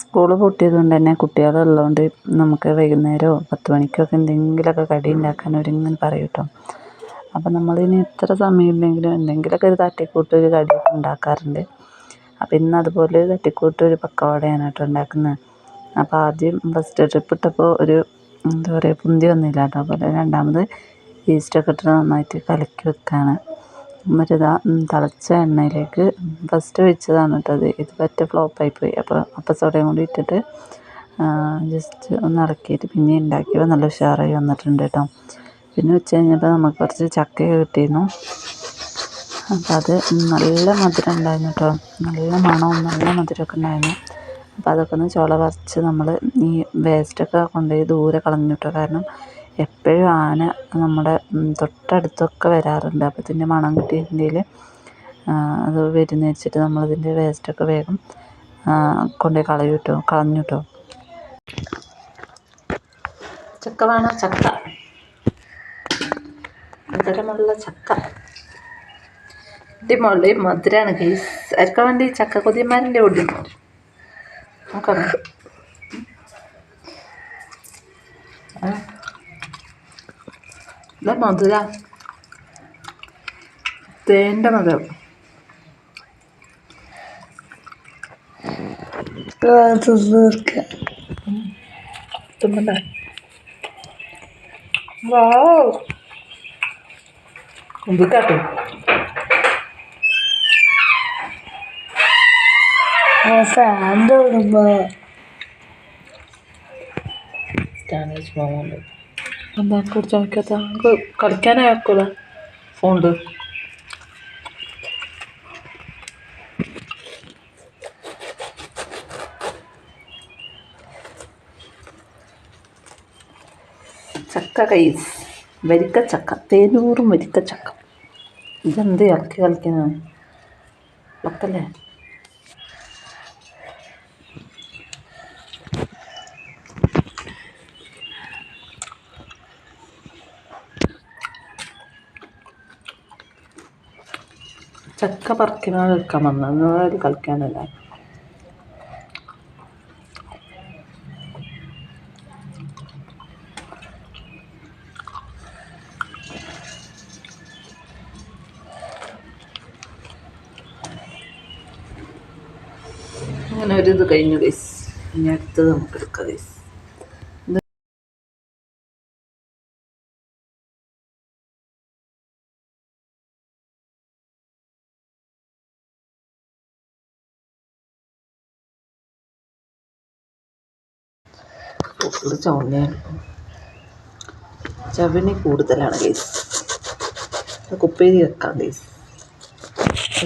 School പൂട്ടിയത് കൊണ്ട് തന്നെ കുട്ടികളുള്ളതുകൊണ്ട് നമുക്ക് വൈകുന്നേരമോ പത്ത് മണിക്കൊക്കെ എന്തെങ്കിലുമൊക്കെ കടി ഉണ്ടാക്കാൻ അവരിങ്ങനെ പറയും കേട്ടോ. അപ്പം നമ്മളിനി എത്ര സമയമില്ലെങ്കിലും എന്തെങ്കിലുമൊക്കെ ഒരു തട്ടിക്കൂട്ട് ഒരു കടി ഉണ്ടാക്കാറുണ്ട്. അപ്പം ഇന്ന് അതുപോലെ ഒരു തട്ടിക്കൂട്ട് ഒരു പക്കവടയാണ് കേട്ടോ ഉണ്ടാക്കുന്നത്. അപ്പോൾ ആദ്യം ഫസ്റ്റ് ട്രിപ്പ് ഇട്ടപ്പോൾ ഒരു എന്താ പറയുക പുന്തി വന്നില്ല കേട്ടോ. അപ്പോൾ രണ്ടാമത് ഈസ്റ്റൊക്കെ ഇട്ട് നന്നായിട്ട് കലക്കി വെക്കുകയാണ് ഇതാ തിളച്ച എണ്ണയിലേക്ക് ഫസ്റ്റ് വെച്ചതാണ് കേട്ടോ ഇത് പറ്റ ഫ്ലോപ്പായി പോയി അപ്പോൾ അപ്പം സോഡയും കൂടി ഇട്ടിട്ട് ജസ്റ്റ് ഒന്ന് ഇളക്കിയിട്ട് പിന്നെ ഉണ്ടാക്കിയപ്പോൾ നല്ല ഉഷാറായി വന്നിട്ടുണ്ട് കേട്ടോ പിന്നെ വെച്ച് കഴിഞ്ഞപ്പോൾ നമുക്ക് കുറച്ച് ചക്കയൊക്കെ കിട്ടിയിരുന്നു. അപ്പോൾ അത് നല്ല മധുരം ഉണ്ടായിരുന്നു കേട്ടോ നല്ല മണവും നല്ല മധുരമൊക്കെ ഉണ്ടായിരുന്നു. അപ്പോൾ അതൊക്കെ ഒന്ന് ചുള പറിച്ച് നമ്മൾ ഈ വേസ്റ്റൊക്കെ കൊണ്ടുപോയി ദൂരെ കളഞ്ഞു കേട്ടോ കാരണം എപ്പോഴും ആന നമ്മുടെ തൊട്ടടുത്തൊക്കെ വരാറുണ്ട്. അപ്പോൾ ഇതിന്റെ മണം കിട്ടിയിട്ടുണ്ടെങ്കിൽ അത് വരുന്ന വെച്ചിട്ട് നമ്മളതിന്റെ വേസ്റ്റൊക്കെ വേഗം കൊണ്ടുപോയി കളയും കേട്ടോ കളഞ്ഞു കേട്ടോ ചക്ക വേണം? ചക്ക. മധുരമുള്ള ചക്ക. മുള്ളി മധുരമാണ് ഗൈസ് ആർക്കാ വേണ്ടി ചക്ക കൊതിയന്മാരിന്റെ ഓടി നോക്കാം ഇതാ മധുര. തേന്റെ മധുരം. തുമ്പണ്ട വാ കുമ്പിക്കാട്ടു ഫാന്റെ സ്റ്റാൻഡ് വെച്ച് എന്താ കുറിച്ച് നോക്കാത്ത നമുക്ക് കളിക്കാനേ ആക്കൂല ഫോണിൽ ചക്ക കൈസ്. വരിക്ക ചക്ക തേനൂറും വരിക്ക ചക്ക ഇതെന്ത് ഇളക്കി കളിക്കുന്നത് ഇളക്കല്ലേ ചക്ക പറിക്കുന്ന കളിക്കാൻ വന്നത്. കളിക്കാനല്ല. അങ്ങനെ ഒരു ഇത് കഴിഞ്ഞു ഗൈസ് ഇനി അടുത്തത് നമുക്ക് എടുക്കാം ഗൈസ് ഇത് ചുവന്നയാണ് ചവണി കൂടുതലാണ് ഗൈസ് കുപ്പേരി വെക്കാം ഗൈസ്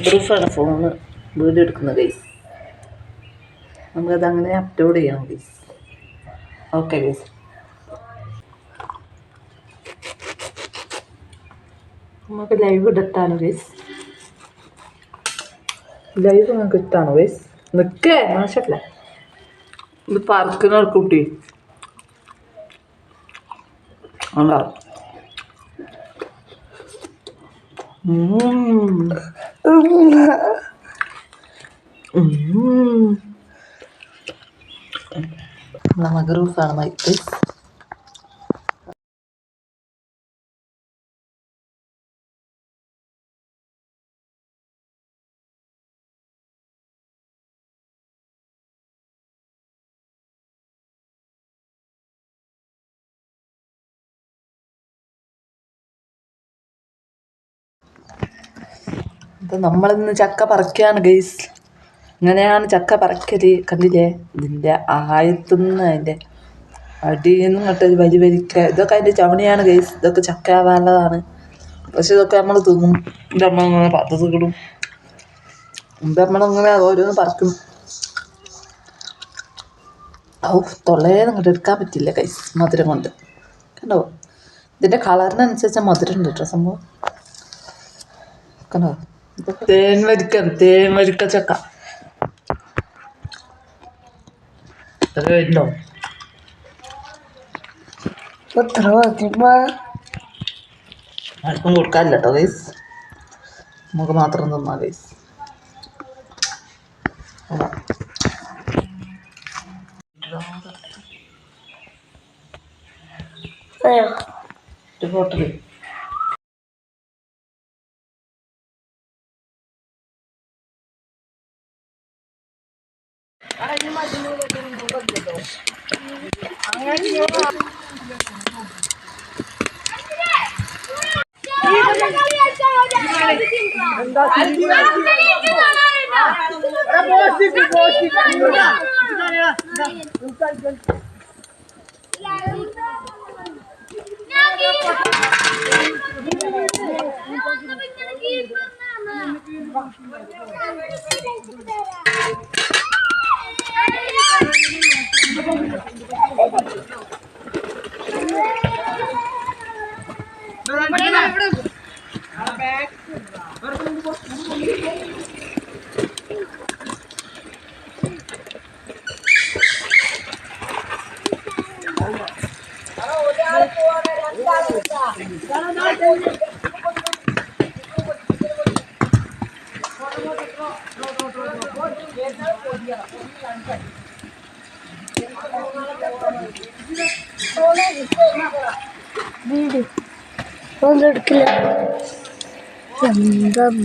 പ്രൂഫാണ് ഫോണ് വീഡിയോ എടുക്കുന്നത് ഗൈസ് നമുക്കത് അങ്ങനെ അപ്ലോഡ് ചെയ്യാം ഗൈസ് ഓക്കെ ഗൈസ് നമുക്ക് ലൈവ് ഇടട്ടാണ് ഗൈസ് ലൈവ് നമുക്ക് ഇട്ടാണ് ഗൈസ് നിൽക്കേ മാഷല്ലേ ഇത് പറക്കുന്ന കുട്ടി ഉണ്ടോ മഗ്രൂഫാണ് മൈക്ക് അപ്പം നമ്മളിന്ന് ചക്ക പറിക്കുകയാണ് ഗൈസ് ഇങ്ങനെയാണ് ചക്ക പറിക്കൽ. കണ്ടില്ലേ? ഇതിന്റെ ആയത്തുനിന്ന് അതിന്റെ അടിയിൽ നിന്ന് ഇങ്ങോട്ട് വരി ഇതൊക്കെ അതിന്റെ ചവണിയാണ് ഗൈസ് ഇതൊക്കെ ചക്ക ആവാനുള്ളതാണ്. പക്ഷെ ഇതൊക്കെ നമ്മൾ തിന്നും. എന്റെ അമ്മ ഇങ്ങനെ പദ്ധതികളും എന്റെ അമ്മ ഇങ്ങനെ ഓരോന്ന് പറിക്കും. ഔ തൊള്ളേന്ന് ഇങ്ങോട്ട് എടുക്കാൻ പറ്റില്ല ഗൈസ് മധുരം കൊണ്ട്. കണ്ടോ? ഇതിന്റെ കളറിനനുസരിച്ച് മധുരം ഉണ്ട് കേട്ടോ സംഭവം. കണ്ടോ? തേൻ വരിക്ക തേൻ വരിക്ക ചക്ക. അത് കഴിഞ്ഞോ? എത്ര ആർക്കും കൊടുക്കാനില്ല കേട്ടോ ഗൈസ് നമുക്ക് മാത്രം തന്നാ ഗൈസ് ഒരു ഫോട്ടോ ഒന്നും എടുക്കില്ല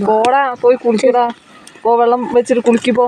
പോടാ പോയി കുളിക്കടാ. പോ വെള്ളം വെച്ചിട്ട് കുളിക്ക് പോ.